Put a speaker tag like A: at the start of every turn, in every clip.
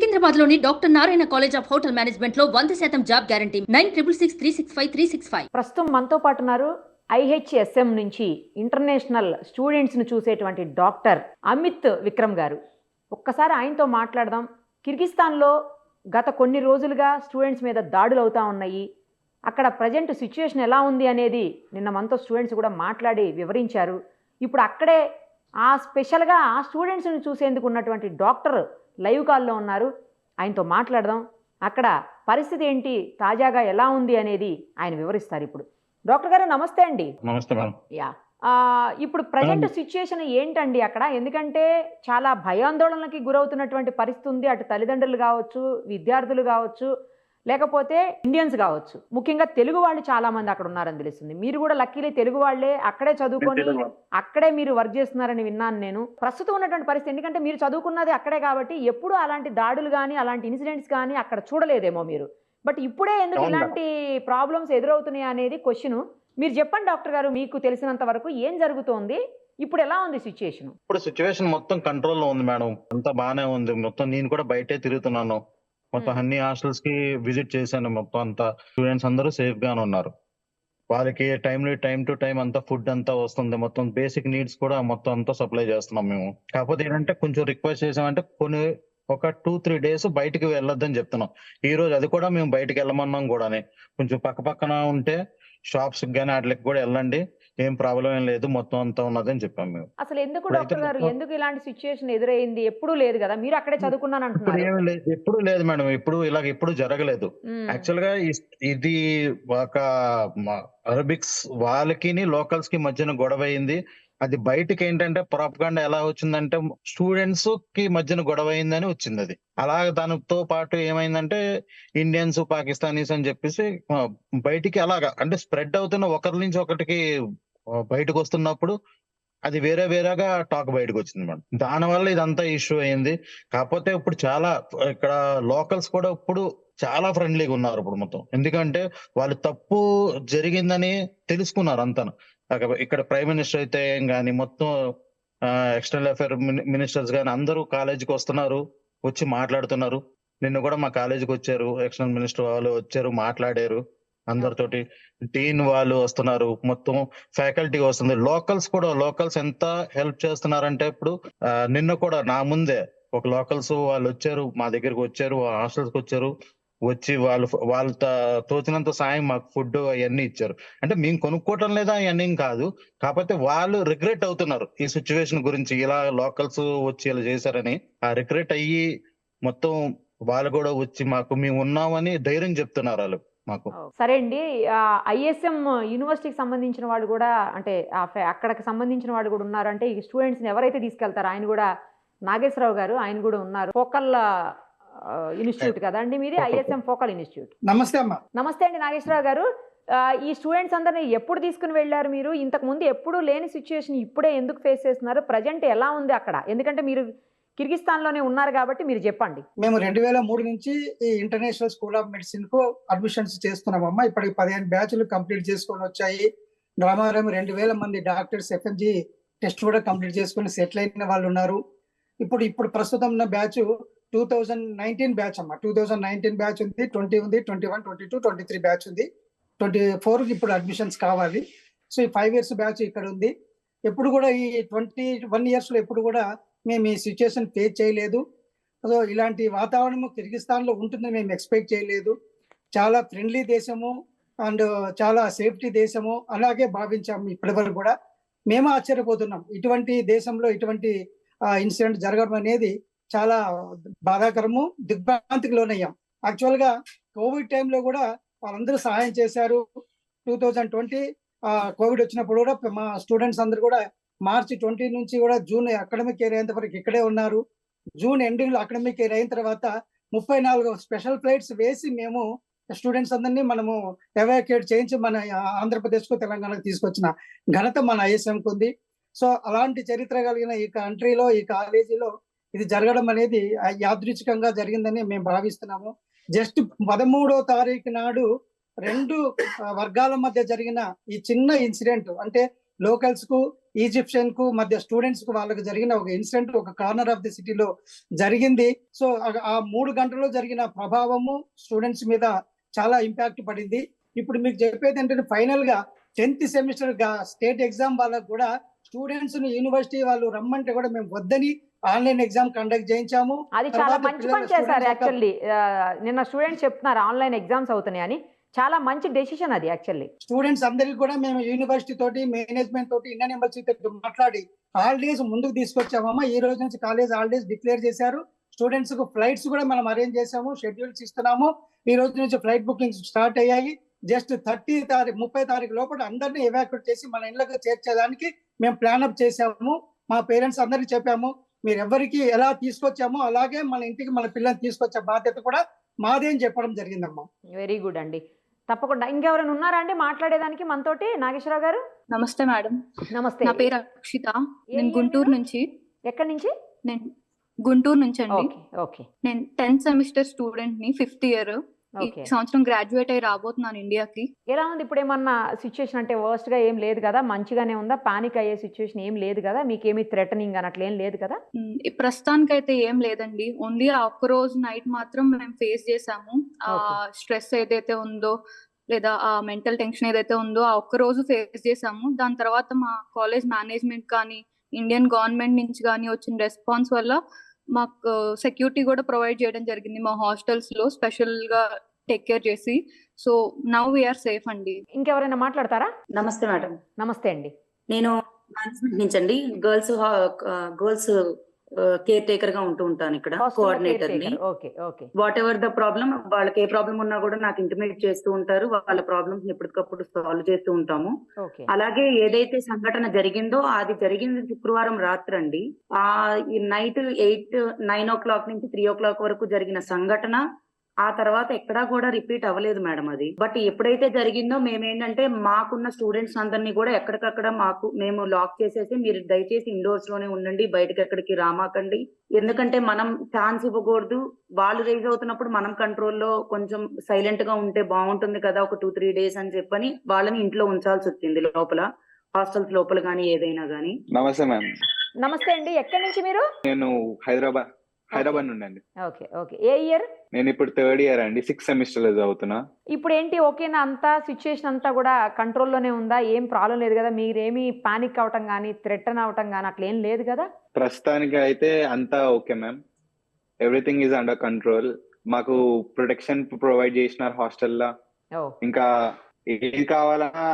A: సికింద్రాబాద్లోని doctor Narayana college of hotel మేనేజ్మెంట్లో వంద శాతం job guarantee. Nine triple six three six five three six five.
B: ప్రస్తుతం మనతో పాటు ఉన్నారు ఐహెచ్ఎస్ఎం నుంచి ఇంటర్నేషనల్ స్టూడెంట్స్ను చూసేటువంటి డాక్టర్ అమిత్ విక్రమ్ గారు. ఒక్కసారి ఆయనతో మాట్లాడదాం. కిర్గిస్తాన్లో గత కొన్ని రోజులుగా స్టూడెంట్స్ మీద దాడులు అవుతా ఉన్నాయి. అక్కడ ప్రజెంట్ సిచ్యువేషన్ ఎలా ఉంది అనేది నిన్న మనతో స్టూడెంట్స్ కూడా మాట్లాడి వివరించారు. ఇప్పుడు అక్కడే ఆ స్పెషల్గా ఆ స్టూడెంట్స్ని చూసేందుకు ఉన్నటువంటి డాక్టర్ లైవ్ కాల్లో ఉన్నారు. ఆయనతో మాట్లాడదాం. అక్కడ పరిస్థితి ఏంటి? తాజాగా ఎలా ఉంది అనేది ఆయన వివరిస్తారు ఇప్పుడు. డాక్టర్ గారు నమస్తే అండి.
C: నమస్తే మేడం.
B: యా. ఇప్పుడు ప్రజెంట్ సిచ్యుయేషన్ ఏంటండి అక్కడ? ఎందుకంటే చాలా భయాందోళనకి గురవుతున్నటువంటి పరిస్థితి ఉంది. అటు తల్లిదండ్రులు కావచ్చు విద్యార్థులు కావచ్చు లేకపోతే ఇండియన్స్ కావచ్చు. ముఖ్యంగా తెలుగు వాళ్ళు చాలా మంది అక్కడ ఉన్నారని తెలుస్తుంది. మీరు కూడా లక్కీలీ తెలుగు వాళ్ళే అక్కడే చదువుకొని. అక్కడే మీరు వర్క్ చేస్తున్నారని విన్నాను నేను. ప్రస్తుతం ఉన్నటువంటి పరిస్థితి ఎందుకంటే మీరు చదువుకున్నది అక్కడే కాబట్టి ఎప్పుడు అలాంటి దాడులు కానీ అలాంటి ఇన్సిడెంట్స్ కానీ అక్కడ చూడలేదేమో మీరు. బట్ ఇప్పుడే ఎందుకు. ఇలాంటి ప్రాబ్లమ్స్ ఎదురవుతున్నాయి అనేది క్వశ్చన్ మీరు చెప్పండి డాక్టర్ గారు మీకు తెలిసినంత వరకు ఏం జరుగుతోంది? ఇప్పుడు ఎలా ఉంది సిచ్యుయేషన్
C: ఇప్పుడు సిచ్యువేషన్ మొత్తం కంట్రోల్లో ఉంది మేడం. అంతా బానే ఉంది. మొత్తం నేను కూడా బయటే తిరుగుతున్నాను. మొత్తం. అన్ని హాస్టల్స్కి విజిట్ చేశాను మొత్తం అంతా. స్టూడెంట్స్ అందరూ సేఫ్ గానే ఉన్నారు. వాళ్ళకి టైం టైం టు టైం అంతా ఫుడ్ అంతా వస్తుంది. మొత్తం బేసిక్ నీడ్స్ కూడా మొత్తం అంతా సప్లై చేస్తున్నాం మేము. కాకపోతే ఏంటంటే కొంచెం రిక్వెస్ట్ చేసామంటే కొన్ని ఒక టూ త్రీ డేస్ బయటికి వెళ్ళొద్దని చెప్తున్నాం. ఈ రోజు అది కూడా మేము బయటికి వెళ్ళమన్నాం కూడానే. కొంచెం పక్క పక్కన ఉంటే షాప్స్ కానీ వాటికి కూడా వెళ్ళండి. ఏం ప్రాబ్లం ఏం లేదు మొత్తం అంతా ఉన్నదని చెప్పాం మేము.
B: అసలు ఎందుకు డాక్టర్ గారు? ఎందుకు ఇలాంటి సిచ్యుయేషన్ ఎదురైంది? ఎప్పుడూ లేదు కదా మీరు అక్కడే చదువుకున్నాను అంటున్నారు.
C: ఎప్పుడు లేదు మేడం ఇప్పుడు ఇలాగ ఎప్పుడు జరగలేదు. యాక్చువల్గా ఇది ఒక అరబిక్స్ వాళ్ళకి లోకల్స్కి మధ్యన గొడవ అయింది. అది బయటకి ఏంటంటే ప్రాపగాండా ఎలా వచ్చిందంటే స్టూడెంట్స్కి మధ్యన గొడవ అయిందని వచ్చింది అది అలా దానితో పాటు ఏమైందంటే ఇండియన్స్ పాకిస్తానీస్ అని చెప్పేసి బయటికి అలాగా అంటే స్ప్రెడ్ అవుతున్న ఒకరి నుంచి ఒకటికి బయటకు వస్తున్నప్పుడు అది వేరే వేరేగా టాక్ బయటకు వచ్చింది మేడం. దానివల్ల ఇదంతా ఇష్యూ అయింది. కాకపోతే ఇప్పుడు చాలా ఇక్కడ లోకల్స్ కూడా ఇప్పుడు చాలా ఫ్రెండ్లీగా ఉన్నారు ఇప్పుడు మొత్తం. ఎందుకంటే వాళ్ళు తప్పు జరిగిందని తెలుసుకున్నారు అంతను. ఇక్కడ ప్రైమ్ మినిస్టర్ అయితే ఏం కానీ మొత్తం ఎక్స్టర్నల్ అఫేర్ మినిస్టర్స్ కానీ అందరూ కాలేజీకి వస్తున్నారు వచ్చి మాట్లాడుతున్నారు. నిన్ను కూడా మా కాలేజీకి వచ్చారు ఎక్స్టర్నల్ మినిస్టర్ వాళ్ళు వచ్చారు మాట్లాడారు. అందరితోటి డీన్ వాళ్ళు వస్తున్నారు. మొత్తం ఫ్యాకల్టీ వస్తుంది. లోకల్స్ కూడా లోకల్స్ ఎంత హెల్ప్ చేస్తున్నారంటే ఇప్పుడు నిన్న కూడా నా ముందే ఒక లోకల్స్ వాళ్ళు వచ్చారు మా దగ్గరికి వచ్చారు హాస్టల్స్కి వచ్చారు వచ్చి వాళ్ళు వాళ్ళ తోచినంత సాయం మాకు ఫుడ్ అవన్నీ ఇచ్చారు. అంటే మేము కొనుక్కోవటం లేదా అవన్నీ కాదు. కాకపోతే వాళ్ళు రిగ్రెట్ అవుతున్నారు ఈ సిచ్యువేషన్ గురించి. ఇలా లోకల్స్ వచ్చి ఇలా చేశారని. ఆ రిగ్రెట్ అయ్యి మొత్తం వాళ్ళు కూడా వచ్చి మాకు మేము ఉన్నామని ధైర్యం చెప్తున్నారు వాళ్ళు. మాకు.
B: సరే అండి. ఐఎస్ఎం యూనివర్సిటీకి సంబంధించిన వాళ్ళు కూడా అంటే అక్కడికి సంబంధించిన వాళ్ళు కూడా ఉన్నారు అంటే ఈ స్టూడెంట్స్ని ఎవరైతే తీసుకెళ్తారో ఆయన కూడా నాగేశ్వరరావు గారు ఆయన కూడా ఉన్నారు. ఫోకల్ ఇన్స్టిట్యూట్ కదా అండి మీది. ISM focal institute.
D: నమస్తే అమ్మా.
B: నమస్తే అండి నాగేశ్వరరావు గారు. ఈ స్టూడెంట్స్ అందరినీ ఎప్పుడు తీసుకుని వెళ్ళారు మీరు? ఇంతకు ముందు ఎప్పుడు లేని సిచ్యుయేషన్ ఇప్పుడే ఎందుకు ఫేస్ చేస్తున్నారు? ప్రజెంట్ ఎలా ఉంది అక్కడ? ఎందుకంటే మీరు కిర్గిస్తాన్లోనే ఉన్నారు కాబట్టి మీరు చెప్పండి.
D: మేము రెండు వేల మూడు నుంచి ఈ ఇంటర్నేషనల్ స్కూల్ ఆఫ్ మెడిసిన్కు అడ్మిషన్స్ చేస్తున్నామమ్మా. ఇప్పటికి పదిహేను బ్యాచ్లు కంప్లీట్ చేసుకొని వచ్చాయి. రామారాం రెండు వేల మంది డాక్టర్స్ ఎఫ్ఎంజి టెస్ట్ కూడా కంప్లీట్ చేసుకొని సెటిల్ అయిన వాళ్ళు ఉన్నారు. ఇప్పుడు ఇప్పుడు ప్రస్తుతం ఉన్న batch two thousand nineteen batch అమ్మా. టూ థౌజండ్ నైన్టీన్ బ్యాచ్ ఉంది ట్వంటీ ఉంది twenty one twenty two twenty three batch ఉంది. ట్వంటీ ఫోర్ ఇప్పుడు అడ్మిషన్స్ కావాలి. సో ఈ ఫైవ్ ఇయర్స్ బ్యాచ్ ఇక్కడ ఉంది. ఎప్పుడు కూడా ఈ ట్వంటీ వన్ ఇయర్స్లో ఎప్పుడు కూడా మేము ఈ సిచ్యుయేషన్ ఫేస్ చేయలేదు. సో ఇలాంటి వాతావరణము కిర్గిస్తాన్లో ఉంటుందని మేము ఎక్స్పెక్ట్ చేయలేదు. చాలా ఫ్రెండ్లీ దేశము అండ్ చాలా సేఫ్టీ దేశము అలాగే భావించాము ఇప్పటివరకు కూడా. మేము ఆశ్చర్యపోతున్నాం. ఇటువంటి దేశంలో ఇటువంటి ఇన్సిడెంట్ జరగడం అనేది చాలా బాధాకరము దిగ్భ్రాంతికి లోనయ్యాం. యాక్చువల్గా కోవిడ్ టైంలో కూడా వాళ్ళందరూ సహాయం చేశారు. టూ థౌజండ్ ట్వంటీ కోవిడ్ వచ్చినప్పుడు కూడా మా స్టూడెంట్స్ అందరూ కూడా మార్చి ట్వంటీ నుంచి కూడా జూన్ అకాడమిక్ ఇయర్ అయ్యేంత వరకు ఇక్కడే ఉన్నారు. జూన్ ఎండింగ్లో అకాడమిక్ ఇయర్ అయిన తర్వాత ముప్పై నాలుగు స్పెషల్ ఫ్లైట్స్ వేసి మేము స్టూడెంట్స్ అందరినీ మనము ఎవాక్యుయేట్ చేయించి మన ఆంధ్రప్రదేశ్కు తెలంగాణకు తీసుకొచ్చిన ఘనత మన ఐఎస్ఎంకు ఉంది. సో అలాంటి చరిత్ర కలిగిన ఈ కంట్రీలో ఈ కాలేజీలో ఇది జరగడం అనేది యాదృచ్ఛికంగా జరిగిందని మేము భావిస్తున్నాము. జస్ట్ పదమూడో తారీఖు నాడు రెండు వర్గాల మధ్య జరిగిన ఈ చిన్న ఇన్సిడెంట్ అంటే లోకల్స్కు ఈజిప్షియన్కు మధ్య స్టూడెంట్స్కు వాళ్ళకి జరిగిన ఒక ఇన్సిడెంట్ ఒక కార్నర్ ఆఫ్ ది సిటీలో జరిగింది. సో ఆ- మూడు గంటల్లో జరిగిన ప్రభావము స్టూడెంట్స్ మీద చాలా ఇంపాక్ట్ పడింది. ఇప్పుడు మీకు చెప్పేది ఏంటంటే ఫైనల్గా టెన్త్ సెమిస్టర్ స్టేట్ ఎగ్జామ్ వాళ్ళకు కూడా స్టూడెంట్స్ని యూనివర్సిటీ వాళ్ళు రమ్మంటే కూడా మేము వద్దని ఆన్లైన్ ఎగ్జామ్ కండక్ట్ చేయించాము.
B: అది చాలా మంచి పని చేశారు యాక్చువల్లీ. నిన్న స్టూడెంట్స్ చెప్తున్నారు ఆన్లైన్ ఎగ్జామ్స్ అవుతున్నాయి అని చాలా మంచి డెసిషన్ అది యాక్చువల్లీ
D: స్టూడెంట్స్ అందరికి కూడా మేము యూనివర్సిటీ తోటి మేనేజ్మెంట్ తోటి ఇండియన్ ఎంబసీ తోటి మాట్లాడి హాలిడేస్ ముందుకు తీసుకొచ్చామమ్మా. ఈ రోజు నుంచి కాలేజ్ హాలిడేస్ డిక్లేర్ చేశారు. స్టూడెంట్స్కు ఫ్లైట్స్ కూడా మనం అరేంజ్ చేసాము షెడ్యూల్స్ ఇస్తున్నాము. ఈ రోజు నుంచి ఫ్లైట్ బుకింగ్స్ స్టార్ట్ అయ్యాయి. జస్ట్ థర్టీ తారీఖు ముప్పై తారీఖు లోపల అందరినీ ఎవాక్యుయేట్ చేసి మన ఇళ్ళకి చేర్చేదానికి మేము ప్లాన్ అప్ చేసాము మా పేరెంట్స్ అందరికి చెప్పాము మీరు ఎవరికి ఎలా తీసుకొచ్చామో అలాగే మన ఇంటికి మన పిల్లల్ని తీసుకొచ్చే బాధ్యత కూడా మాదే అని చెప్పడం జరిగిందమ్మా.
B: వెరీ గుడ్ అండి. తప్పకుండా. ఇంకెవరైనా ఉన్నారా అండి? మాట్లాడేదానికి మనతోటి? నాగేశ్వరరావు గారు?
E: నమస్తే మేడం.
B: నమస్తే.
E: నా పేరు అక్షిత. నేను గుంటూరు? నుంచి.
B: ఎక్కడి నుంచి?
E: నేను గుంటూరు నుంచి అండి.
B: ఓకే
E: నేను టెన్త్ సెమిస్టర్ స్టూడెంట్ని ఫిఫ్త్ ఇయర్. ఈ సంవత్సరం గ్రాడ్యుయేట్ అయ్యి రాబోతున్నాను ఇండియాకి.
B: ఎలా ఉంది? ఇప్పుడు ఏమన్నా సిచ్యుయేషన్ అంటే worst గా ఏం లేదు కదా? మంచిగానే ఉందా? పానిక్ అయ్యే సిచ్యుయేషన్ ఏం లేదు కదా? మీకేమీ థ్రెటనింగ్ అని అట్లా ఏం లేదు కదా?
E: ప్రస్తుతానికి అయితే ఏం లేదండి. ఓన్లీ ఆ ఒక్క రోజు నైట్ మాత్రం మేము ఫేస్ చేసాము. ఆ. స్ట్రెస్ ఏదైతే ఉందో లేదా ఆ మెంటల్ టెన్షన్ ఏదైతే ఉందో ఆ ఒక్క రోజు ఫేస్ చేసాము. దాని తర్వాత మా కాలేజ్ మేనేజ్మెంట్ కానీ ఇండియన్ గవర్నమెంట్ నుంచి కానీ వచ్చిన రెస్పాన్స్ వల్ల మాకు సెక్యూరిటీ కూడా ప్రొవైడ్ చేయడం జరిగింది మా హాస్టల్స్లో స్పెషల్గా టేక్ కేర్ చేసి. So now we are safe అండి.
B: ఇంకెవరైనా మాట్లాడతారా?
F: నమస్తే మేడం.
B: నమస్తే అండి.
F: నేను మేనేజ్మెంట్ నుంచి అండి. గర్ల్స్ గర్ల్స్ కేర్ టేకర్గా ఉంటూ ఉంటాను ఇక్కడ
B: కోఆర్డినేటర్ని
F: వాట్ ఎవర్ ద ప్రాబ్లం వాళ్ళకి ఏ ప్రాబ్లం ఉన్నా కూడా నాకు ఇంటిమేట్ చేస్తూ ఉంటారు వాళ్ళ ప్రాబ్లమ్స్ ఎప్పటికప్పుడు సాల్వ్ చేస్తూ ఉంటాము. అలాగే ఏదైతే సంఘటన జరిగిందో అది జరిగింది శుక్రవారం రాత్రి అండి. ఆ night eight nine o'clock నుంచి త్రీ ఓ క్లాక్ వరకు జరిగిన సంఘటన ఆ తర్వాత ఎక్కడా కూడా రిపీట్ అవ్వలేదు మేడం అది. బట్ ఎప్పుడైతే జరిగిందో మేమేంటంటే మాకున్న స్టూడెంట్స్ అందరినీ కూడా ఎక్కడికక్కడ మాకు మేము లాక్ చేసేసి మీరు దయచేసి ఇండోర్స్లోనే ఉండండి బయటకి ఎక్కడికి రామాకండి. ఎందుకంటే మనం ఛాన్స్ ఇవ్వకూడదు. వాళ్ళు రైజ్ అవుతున్నప్పుడు మనం కంట్రోల్లో కొంచెం సైలెంట్గా ఉంటే బాగుంటుంది కదా ఒక టూ త్రీ డేస్ అని చెప్పని వాళ్ళని ఇంట్లో ఉంచాల్సి వచ్చింది లోపల హాస్టల్స్ లోపల కానీ ఏదైనా కానీ
G: నమస్తే మ్యామ్.
B: నమస్తే అండి ఎక్కడి నుంచి మీరు?
G: నేను హైదరాబాద్. హైదరాబాద్ నుండి అండి
B: ఓకే ఓకే. ఏ ఇయర్?
G: నేను ఇప్పుడు థర్డ్ ఇయర్ అండి సిక్స్ సెమిస్టర్లో చదువుతున్నా.
B: ఇప్పుడు ఏంటి ఓకేనా? అంతా సిచ్యుయేషన్ అంతా కూడా కంట్రోల్లోనే ఉందా? ఏం ప్రాబ్లం లేదు కదా? మీరేమీ పానిక్ అవటం కానీ థ్రెటన్ అవటం కానీ అట్లా ఏం లేదు కదా?
G: ప్రస్తుతానికి అయితే అంతా okay ma'am everything is under control మాకు ప్రొటెక్షన్ ప్రొవైడ్ చేసినారు హాస్టల్లో ఇంకా ఏది కావాలన్నా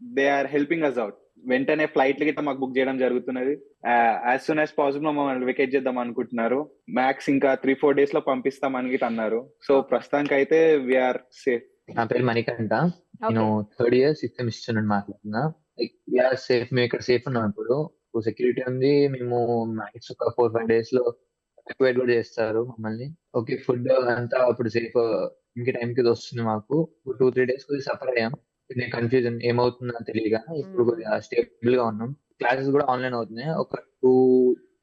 G: they are helping us out వెంటనే ఫ్లైట్ గిట్ట మాకు బుక్ చేయడం జరుగుతున్నది. యాజ్ సూన్ యాజ్ పాసిబుల్ మమ్మల్ని వెకేట్ చేద్దాం అనుకుంటున్నారు. మ్యాక్స్ ఇంకా త్రీ ఫోర్ డేస్లో పంపిస్తామని గిట్ట అన్నారు. సో ప్రస్తుతానికి అయితే వీఆర్ సేఫ్
H: నా పేరు మణికంఠ. నేను థర్డ్ ఇయర్ సిక్స్త్ సెమిస్టర్ నుండి మాట్లాడుతున్నా. లైక్ సేఫ్ మేము ఇక్కడ సేఫ్ ఉన్నాం ఇప్పుడు. సెక్యూరిటీ ఉంది. మేము మ్యాక్స్ ఒక ఫోర్ ఫైవ్ డేస్లో ఎక్వేట్ కూడా చేస్తారు మమ్మల్ని. ఓకే ఫుడ్ అంతా ఇప్పుడు సేఫ్ ఇంకే టైం కి వస్తుంది మాకు. టూ త్రీ డేస్ కొద్దిగా సఫర్ అయ్యాం. కన్ఫ్యూజన్ ఏమవుతుందో తెలియక ఇప్పుడు కొద్దిగా స్టేబుల్గా ఉన్నాం. క్లాసెస్ కూడా ఆన్లైన్ అవుతున్నాయి. ఒక టూ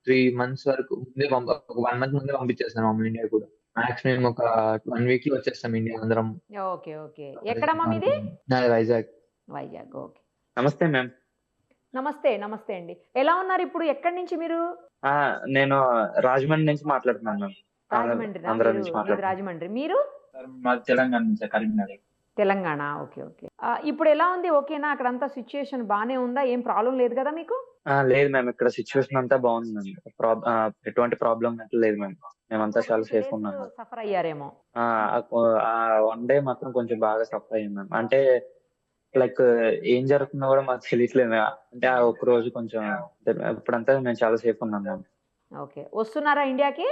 H: త్రీ మంత్స్ వరకు ముందే పంప ఒక వన్ మంత్ ముందే పంపించేస్తాను మమ్మల్ని ఇండియా కూడా. మ్యాక్స్ మేము ఒక వన్ వీక్లో వచ్చేస్తాం ఇండియా అందరం.
B: Okay okay. ఎక్కడమ్మా మీది?
H: నాది వైజాగ్.
B: వైజాగ్ ఓకే.
I: నమస్తే మ్యామ్.
B: నమస్తే నమస్తే అండి. ఎలా ఉన్నారు ఇప్పుడు? ఎక్కడి నుంచి మీరు?
I: ఆ, నేను రాజమండ్రి నుంచి మాట్లాడుతున్నాను మ్యామ్.
B: రాజమండ్రి
I: ఆంధ్ర నుంచి మాట్లాడుతున్నాను.
B: రాజమండ్రి. మీరు?
I: మాది తెలంగాణ నుంచి కరీంనగర్.
B: తెలంగాణ. Okay okay. ఇప్పుడు ఎలా ఉంది? ఓకేనా? అక్కడంతా సిచ్యుయేషన్ బాగానే ఉందా? ఏం ప్రాబ్లం లేదు కదా మీకు?
I: లేదు మ్యామ్ ఇక్కడ సిచ్యువేషన్ అంతా బాగుంది మ్యామ్ ఎటువంటి ప్రాబ్లం లేదు మ్యామ్ మేమంతా చాలా సేఫ్ ఉన్నాం
B: సఫర్ అయ్యారేమో.
I: వన్ డే మాత్రం కొంచెం బాగా సఫర్ అయ్యాం మ్యామ్ అంటే లైక్ ఏం జరుగుతుందో కూడా మాకు తెలియట్లేదు. అంటే ఆ ఒక్క రోజు కొంచెం ఇప్పుడంతా మేము చాలా సేఫ్ ఉన్నాం మ్యామ్
B: ఓకే. వస్తున్నారా ఇండియాకి?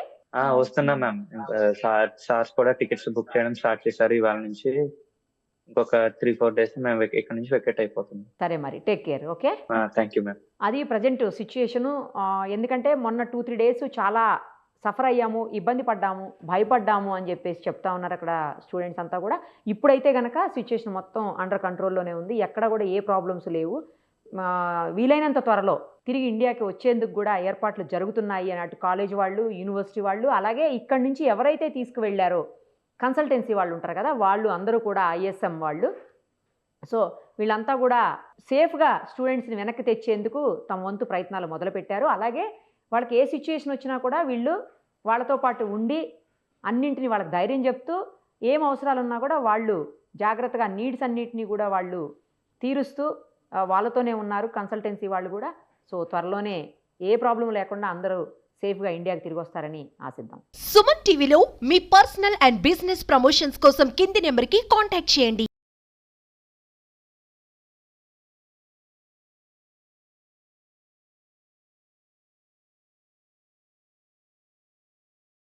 I: వస్తున్నాం మ్యామ్ సార్స్ కూడా టికెట్స్ బుక్ చేయడం స్టార్ట్ చేశారు ఇవాళ నుంచి. ఇంకొక త్రీ ఫోర్ డేస్ మేము ఇక్కడ నుంచి వెకెట్ అయిపోతున్నాం.
B: సరే మరి take care okay
I: thank you ma'am
B: అది ప్రజెంట్ సిచ్యుయేషను ఎందుకంటే మొన్న టూ త్రీ డేస్ చాలా సఫర్ అయ్యాము ఇబ్బంది పడ్డాము భయపడ్డాము అని చెప్పేసి చెప్తా ఉన్నారు అక్కడ స్టూడెంట్స్ అంతా కూడా. ఇప్పుడైతే కనుక సిచ్యుయేషన్ మొత్తం అండర్ కంట్రోల్లోనే ఉంది. ఎక్కడ కూడా ఏ ప్రాబ్లమ్స్ లేవు. వీలైనంత త్వరలో తిరిగి ఇండియాకి వచ్చేందుకు కూడా ఏర్పాట్లు జరుగుతున్నాయి అని అటు కాలేజ్ వాళ్ళు యూనివర్సిటీ వాళ్ళు అలాగే ఇక్కడి నుంచి ఎవరైతే తీసుకువెళ్ళారో కన్సల్టెన్సీ వాళ్ళు ఉంటారు కదా వాళ్ళు అందరూ కూడా ఐఎస్ఎం వాళ్ళు. సో వీళ్ళంతా కూడా సేఫ్గా స్టూడెంట్స్ని వెనక్కి తెచ్చేందుకు తమ వంతు ప్రయత్నాలు మొదలుపెట్టారు. అలాగే వాళ్ళకి ఏ సిచ్యుయేషన్ వచ్చినా కూడా వీళ్ళు వాళ్ళతో పాటు ఉండి అన్నింటినీ వాళ్ళకి ధైర్యం చెప్తూ ఏం అవసరాలు ఉన్నా కూడా వాళ్ళు జాగ్రత్తగా నీడ్స్ అన్నింటినీ కూడా వాళ్ళు తీరుస్తూ వాళ్ళతోనే ఉన్నారు కన్సల్టెన్సీ వాళ్ళు కూడా. సో త్వరలోనే ఏ ప్రాబ్లం లేకుండా అందరూ సేఫ్గా ఇండియాకి తిరిగి వస్తారని ఆశిద్దాం.
J: సుమన్ టీవీలో మీ పర్సనల్ అండ్ బిజినెస్ ప్రమోషన్స్ కోసం కింది నెంబర్కి కాంటాక్ట్ చేయండి.